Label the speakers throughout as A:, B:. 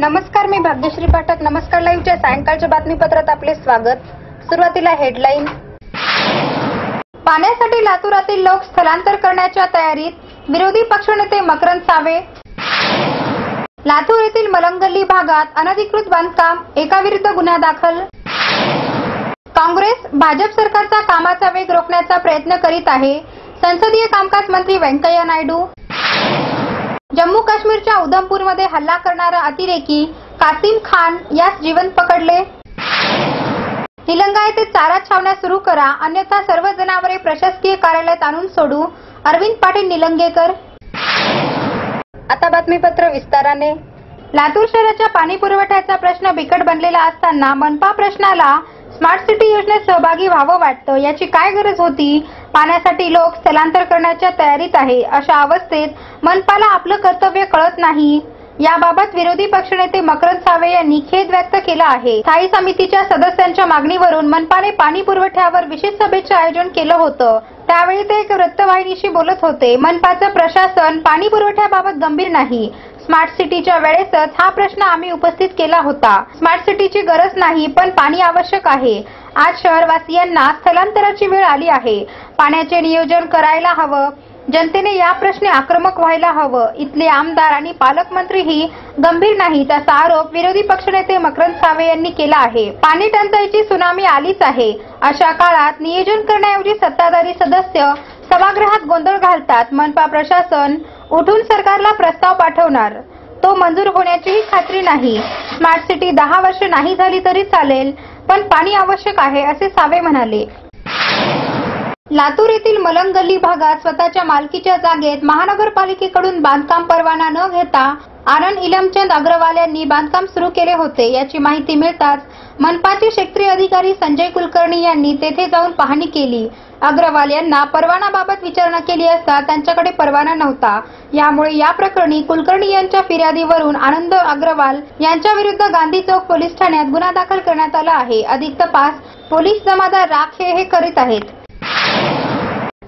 A: नमस्कार मी भाग्यश्री पाठक. नमस्कार लाईव्हच्या सायंकाळच्या बातमीपत्रात आपले स्वागत. सुरुवातीला हेडलाईन. पाण्यासाठी लातूरातील लोक स्थलांतर करण्याच्या तयारीत विरोधी पक्षनेते मकरंद सावे. लातूर येथील मलंगल्ली भागात अनधिकृत बांधकाम एकाविरुद्ध गुन्हा दाखल. काँग्रेस भाजप सरकारचा कामाचा वेग रोखण्याचा प्रयत्न करीत आहे. संसदीय कामकाज मंत्री व्यंकय्या नायडू. जम्मू काश्मीरच्या उधमपूरमध्ये हल्ला करणारा अतिरेकी कासिम खान यास जिवंत पकडले. निलंगा येथे चारा छावण्या सुरू करा अन्यथा सर्व जनावरे प्रशासकीय कार्यालयात आणून सोडू. अरविंद पाटील निलंगेकर. आता बातमीपत्र विस्ताराने. लातूर शहराच्या पाणी पुरवठ्याचा प्रश्न बिकट बनलेला असताना मनपा प्रश्नाला स्मार्ट सिटी योजनेत सहभागी व्हावं वाटतं? याची काय गरज होती? पाण्यासाठी लोक स्थलांतर करण्याच्या तयारीत आहे अशा अवस्थेत मनपाला आपलं कर्तव्य कळत नाही. याबाबत विरोधी पक्षनेते मकरंद सावे यांनी खेद व्यक्त केला आहे. स्थायी समितीच्या सदस्यांच्या मागणीवरून मनपाने पाणी पुरवठ्यावर विशेष सभेचं आयोजन केलं होतं. त्यावेळी ते एक वृत्तवाहिनीशी बोलत होते. मनपाचं प्रशासन पाणी पुरवठ्याबाबत गंभीर नाही. स्मार्ट सिटीच्या वेळेसच हा प्रश्न आम्ही उपस्थित केला होता. स्मार्ट सिटीची गरज नाही पण पाणी आवश्यक आहे. आज शहरवासियांना स्थलांतराची वेळ आली आहे. पाण्याचे नियोजन करायला हवं. जनतेने या प्रश्नी आक्रमक व्हायला हवं. इथले आमदार आणि पालकमंत्रीही गंभीर नाहीत असा आरोप विरोधी पक्षनेते मकरंद सावे यांनी केला आहे. पाणी टंचाईची सुनामी आलीच आहे. अशा काळात नियोजन करण्याऐवजी सत्ताधारी सदस्य सभागृहात गोंधळ घालतात. मनपा प्रशासन उठून सरकारला प्रस्ताव पाठवणार. तो मंजूर होण्याचीही खात्री नाही. स्मार्ट सिटी दहा वर्ष नाही झाली तरी चालेल पण पाणी आवश्यक आहे असे सावे म्हणाले. लातूर येथील मलंग गल्ली भागात स्वतःच्या मालकीच्या जागेत महानगरपालिकेकडून बांधकाम परवाना न घेता आनंद इलमचंद अग्रवाल यांनी बांधकाम सुरू केले होते याची माहिती मिळताच मनपाचे क्षेत्रीय अधिकारी संजय कुलकर्णी यांनी तेथे जाऊन पाहणी केली. अग्रवाल यांना परवानाबाबत विचारणा केली असता त्यांच्याकडे परवाना नव्हता. यामुळे या प्रकरणी कुलकर्णी यांच्या फिर्यादीवरून आनंद अग्रवाल यांच्या विरुद्ध गांधी चौक पोलीस ठाण्यात गुन्हा दाखल करण्यात आला आहे. अधिक तपास पोलीस जमादार राखे हे करीत आहेत.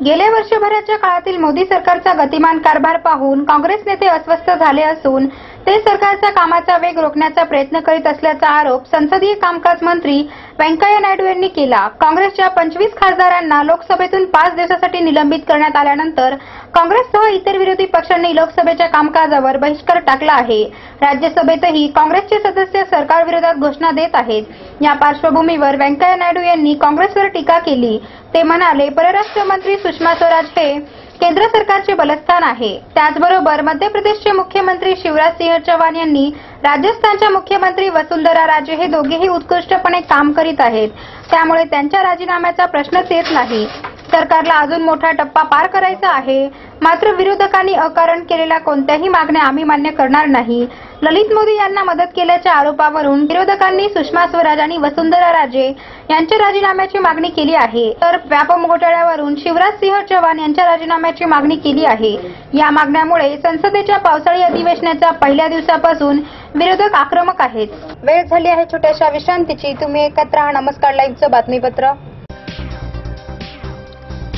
A: गेल्या वर्षभराच्या काळातील मोदी सरकारचा गतिमान कारभार पाहून काँग्रेस नेते अस्वस्थ झाले असून ते सरकारच्या कामाचा वेग रोखण्याचा प्रयत्न करीत असल्याचा आरोप संसदीय कामकाज मंत्री व्यंकय्या नायडू यांनी केला. काँग्रेसच्या पंचवीस खासदारांना लोकसभेतून पाच दिवसासाठी निलंबित करण्यात आल्यानंतर काँग्रेससह इतर विरोधी पक्षांनी लोकसभेच्या कामकाजावर बहिष्कार टाकला आहे. राज्यसभेतही काँग्रेसचे सदस्य सरकारविरोधात घोषणा देत आहेत. या पार्श्वभूमीवर व्यंकय्या नायडू यांनी काँग्रेसवर टीका केली. ते म्हणाले परराष्ट्र मंत्री सुषमा स्वराज हे केंद्र सरकारचे बलस्थान आहे. त्याचबरोबर मध्य प्रदेशचे मुख्यमंत्री शिवराज सिंह चौहान यांनी राजस्थानच्या मुख्यमंत्री वसुंधरा राजे हे दोघेही उत्कृष्टपणे काम करीत आहेत. त्यामुळे त्यांच्या राजीनाम्याचा प्रश्नच येत नाही. सरकारला अजून मोठा टप्पा पार करायचा आहे. मात्र विरोधकांनी अकारण केलेल्या कोणत्याही मागण्या आम्ही मान्य करणार नाही. ललित मोदी यांना मदत केल्याच्या आरोपावरून विरोधकांनी सुषमा स्वराज आणि वसुंधरा राजे यांच्या राजीनाम्याची मागणी केली आहे. तर व्यापम घोटाळ्यावरून शिवराज सिंह चव्हाण यांच्या राजीनाम्याची मागणी केली आहे. या मागण्यामुळे संसदेच्या पावसाळी अधिवेशनाच्या पहिल्या दिवसापासून विरोधक आक्रमक आहेत. वेळ झाली आहे छोट्याशा विश्रांतीची. तुम्ही एकत्र नमस्कार. लाईव्हचं बातमीपत्र.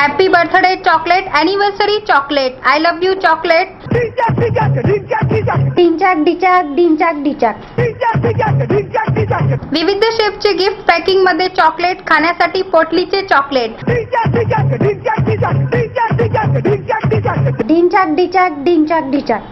A: happy birthday chocolate anniversary chocolate I love you chocolate डिंचाक डिचाक डिंचाक डिचाक विविध शेपचे गिफ्ट पॅकिंगमध्ये चॉकलेट खाण्यासाठी पोटलीचे चॉकलेट ढिंचाक डिचाक ढिंचाक डिचाक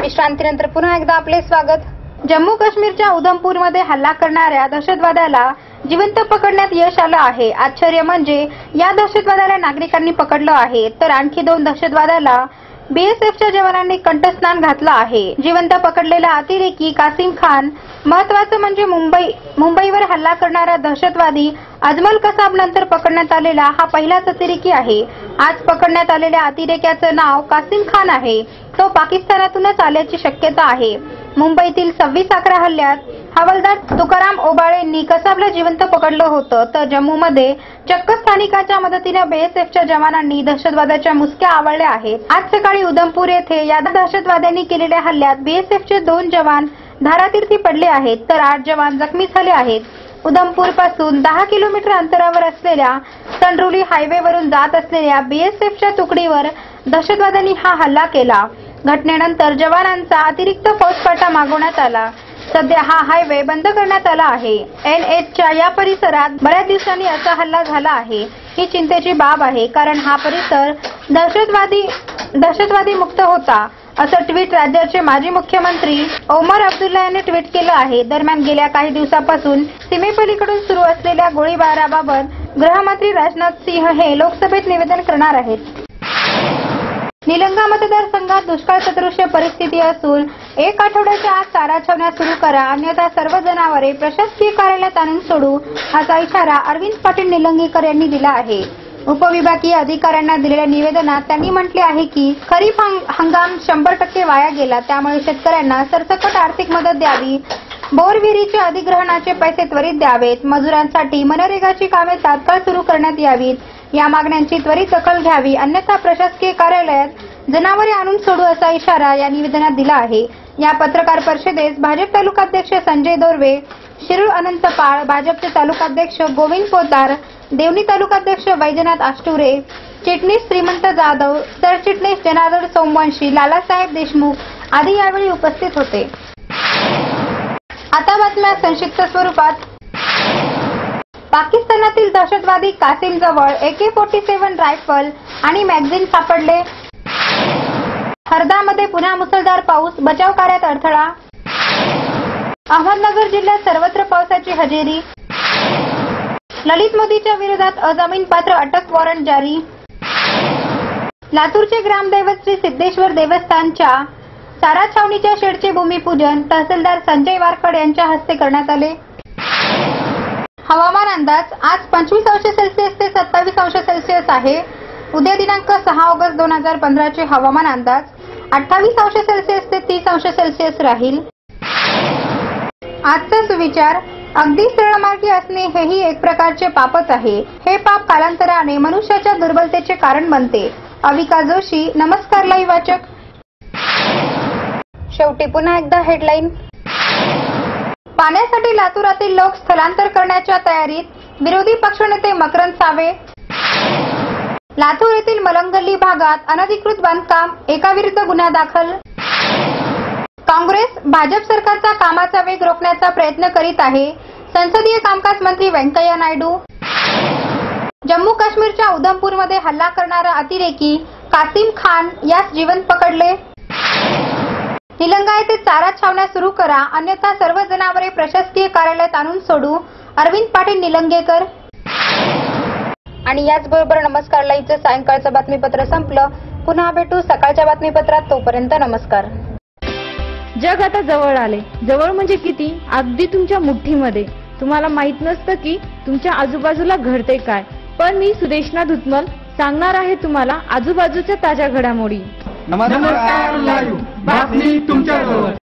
A: विश्रांतीनंतर पुन्हा एकदा आपले स्वागत जम्मू काश्मीरच्या उधमपूरमध्ये हल्ला करणाऱ्या दहशतवाद्याला जिवंत पकडण्यात यश आलं आहे. आश्चर्य म्हणजे या दहशतवाद्याला नागरिकांनी पकडलं आहे तर आणखी दोन दहशतवाद्याला बीएसएफच्या जवानांनी कंठस्नान घातलं आहे. जिवंत पकडलेला अतिरेकी कासिम खान महत्वाचं म्हणजे मुंबई मुंबईवर हल्ला करणारा दहशतवादी अजमल कसाब नंतर पकडण्यात आलेला हा पहिलाच अतिरेकी आहे. आज पकडण्यात आलेल्या अतिरेक्याचं नाव कासिम खान आहे. तो पाकिस्तानातूनच आल्याची शक्यता आहे. मुंबईतील सव्वीस अकरा हल्ल्यात हवालदार तुकाराम ओबाळेंनी कसाबला जिवंत पकडलं होतं तर जम्मूमध्ये चक्क स्थानिकांच्या मदतीनं बीएसएफच्या जवानांनी दहशतवादाच्या मुसक्या आवळल्या आहेत. आज सकाळी उधमपूर येथे या दहशतवाद्यांनी केलेल्या हल्ल्यात बीएसएफचे दोन जवान धारातीर्थी पडले आहेत तर आठ जवान जखमी झाले आहेत. उधमपूरपासून दहा किलोमीटर अंतरावर असलेल्या संड्रोली हायवेवरून जात असलेल्या बीएसएफच्या तुकडीवर दहशतवाद्यांनी हा हल्ला केला. घटनेनंतर जवानांचा अतिरिक्त फौजफाटा मागवण्यात आला. सध्या हा हायवे बंद करण्यात आला आहे. एन एचच्या या परिसरात बऱ्याच दिवसांनी असा हल्ला झाला आहे. ही चिंतेची बाब आहे कारण हा परिसर दहशतवादी दहशतवादी मुक्त होता असं ट्विट राज्याचे माजी मुख्यमंत्री ओमर अब्दुल्ला यांनी ट्विट केलं आहे. दरम्यान गेल्या काही दिवसापासून सीमेपलीकडून सुरू असलेल्या गोळीबाराबाबत गृहमंत्री राजनाथ सिंह हे लोकसभेत निवेदन करणार आहेत. निलंगा मतदारसंघात दुष्काळ सदृश्य परिस्थिती असून एक आठवड्याच्या आत चारा छावण्या सुरू करा. अन्यथा सर्व जनावरे प्रशासकीय कार्यालयात आणून सोडू असा इशारा अरविंद पाटील निलंगेकर यांनी दिला आहे. उपविभागीय अधिकाऱ्यांना दिलेल्या निवेदनात त्यांनी म्हटले आहे की खरीप हंग- हंगाम शंभर टक्के वाया गेला. त्यामुळे शेतकऱ्यांना सरसकट आर्थिक मदत द्यावी. बोरविहिरीचे अधिग्रहणाचे पैसे त्वरित द्यावेत. मजुरांसाठी मनरेगाची कामे तात्काळ सुरू करण्यात यावीत. या मागण्यांची त्वरित दखल घ्यावी. अन्यथा प्रशासकीय कार्यालयात जनावरे आणून सोडू असा इशारा या निवेदनात दिला आहे. या पत्रकार परिषदेस भाजप तालुकाध्यक्ष संजय दोर्वे शिरूर अनंत पाळ भाजपचे तालुकाध्यक्ष गोविंद पोतार देवणी तालुकाध्यक्ष वैजनाथ आष्टुरे चिटणीस श्रीमंत जाधव सरचिटणीस जनार्दन सोमवंशी लालासाहेब देशमुख आदी यावेळी उपस्थित होते. आता बातम्या संक्षिप्त स्वरूपात. पाकिस्तानातील दहशतवादी कासिम जवळ एके फोर्टी सेव्हन रायफल आणि मॅगझिन सापडले. हरदामध्ये पुन्हा मुसळधार पाऊस बचाव कार्यात अडथळा. अहमदनगर जिल्ह्यात सर्वत्र पावसाची हजेरी. ललित मोदीच्या विरोधात अजामीन पात्र अटक वॉरंट जारी. लातूरचे ग्रामदैवत श्री सिद्धेश्वर देवस्थानच्या चारा छावणीच्या शेडचे भूमिपूजन तहसीलदार संजय वारकड यांच्या हस्ते करण्यात आले. हवामान अंदाज आज पंचवीस अंश सेल्सिअस ते सत्तावीस अंश सेल्सिअस आहे. उद्या दिनांक सहा ऑगस्ट दोन हजार पंधराचे हवामान अंदाज अठ्ठावीस अंश सेल्सिअस ते तीस अंश सेल्सिअस राहील. आजचा सुविचार अगदी सरळमार्गी असणे हेही एक प्रकारचे पापच आहे. हे पाप कालांतराने मनुष्याच्या दुर्बलतेचे कारण बनते. अविका जोशी नमस्कार लाईव्ह वाचक. शेवटी पुन्हा एकदा हेडलाईन पाण्यासाठी लातूरातील लोक स्थलांतर करण्याच्या तयारीत विरोधी पक्षनेते मकरंद सावे. लातूर येथील मलंगल्ली भागात अनधिकृत बांधकाम एकाविरुद्ध गुन्हा दाखल. काँग्रेस भाजप सरकारचा कामाचा वेग रोखण्याचा प्रयत्न करीत आहे संसदीय कामकाज मंत्री व्यंकय्या नायडू. जम्मू काश्मीरच्या उधमपूरमध्ये हल्ला करणारा अतिरेकी कासिम खान यास जिवंत पकडले. निलंगा येथे चारा छावण्या सुरू करा. अन्यथा सर्व जनावरे प्रशासकीय कार्यालयात आणून सोडू. अरविंद पाटील निलंगेकर. आणि याचबरोबर नमस्कार. लाईव्हचं सायंकाळचं बातमीपत्र संपलं. पुन्हा भेटू सकाळच्या बातमीपत्रात. तोपर्यंत नमस्कार.
B: जग आता जवळ आले. जवळ म्हणजे किती? अगदी तुमच्या मुठ्ठीमध्ये. तुम्हाला माहीत नसतं की तुमच्या आजूबाजूला घडते काय. पण मी सुदेशना धुतमल सांगणार आहे तुम्हाला आजूबाजूच्या ताज्या घडामोडी.
C: नमस्कार लाईव्ह बातमी तुमच्याजवळ